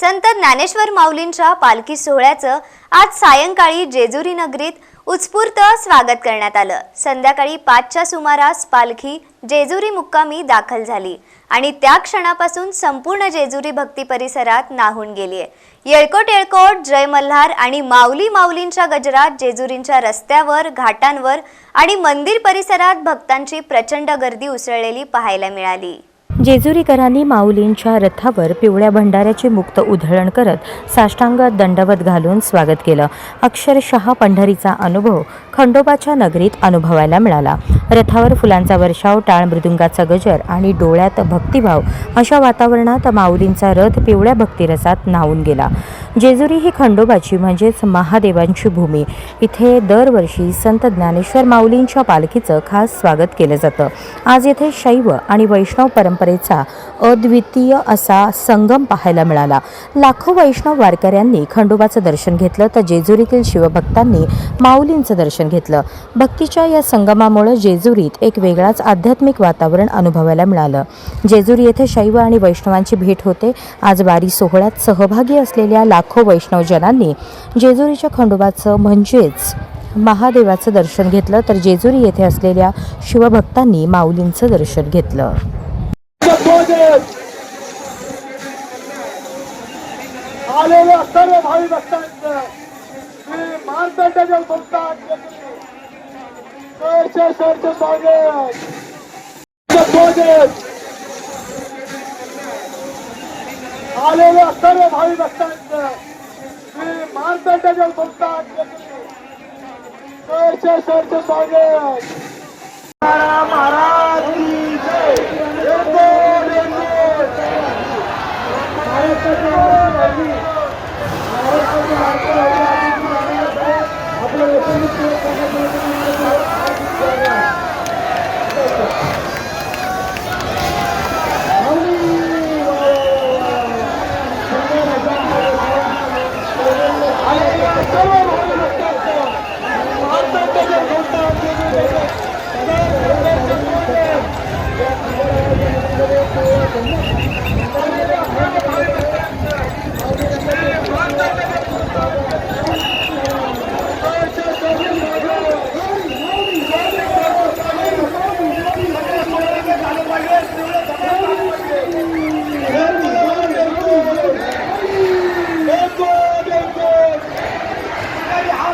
संत ज्ञानेश्वर माऊलींच्या पालखी सोहळ्याचं आज सायंकाळी जेजुरी नगरीत उत्स्फूर्त स्वागत करण्यात आलं. संध्याकाळी पाचच्या सुमारास पालखी जेजुरी मुक्कामी दाखल झाली आणि त्या क्षणापासून संपूर्ण जेजुरी भक्ती परिसरात नाहून गेलीय. येळकोट येळकोट जय मल्हार आणि माऊली माऊलींच्या गजरात जेजुरींच्या रस्त्यावर घाटांवर आणि मंदिर परिसरात भक्तांची प्रचंड गर्दी उसळलेली पाहायला मिळाली. जेजुरीकरांनी माऊलींच्या रथावर पिवळ्या भंडाऱ्याचे मुक्त उधळण करत साष्टांग दंडवत घालून स्वागत केलं. अक्षरशः पंढरीचा अनुभव खंडोबाच्या नगरीत अनुभवायला मिळाला. रथावर फुलांचा वर्षाव टाळ मृदुंगाचा गजर आणि डोळ्यात भक्तिभाव अशा वातावरणात माऊलींचा रथ पिवळ्या भक्तिरसात न्हावून गेला. जेजुरी ही खंडोबाची म्हणजेच महादेवांची भूमी. इथे दरवर्षी संत ज्ञानेश्वर माऊलींच्या पालखीचं खास स्वागत केलं जातं. आज येथे शैव आणि वैष्णव परंपरेचा अद्वितीय असा संगम पाहायला मिळाला. लाखो वैष्णव वारकऱ्यांनी खंडोबाचं दर्शन घेतलं तर जेजुरीतील शिवभक्तांनी माऊलींचं दर्शन घेतलं. भक्तीच्या या संगमामुळे जेजुरीत एक वेगळाच आध्यात्मिक वातावरण अनुभवायला मिळालं. जेजुरी येथे शैव आणि वैष्णवांची भेट होते. आज वारी सोहळ्यात सहभागी असलेल्या लाखो वैष्णवजनांनी जेजुरीच्या खंडोबाचं म्हणजेच महादेवाचं दर्शन घेतलं तर जेजुरी येथे असलेल्या शिवभक्तांनी माऊलींचं दर्शन घेतलं आलेल्या सर्व भावी भक्तांचं श्री मानदंडाच्या भक्तांचे स्वागत आलेले आलेल्या सर्व भावी भक्तांचं श्री मानदंडाच्या भक्तांचे सरचे Thank.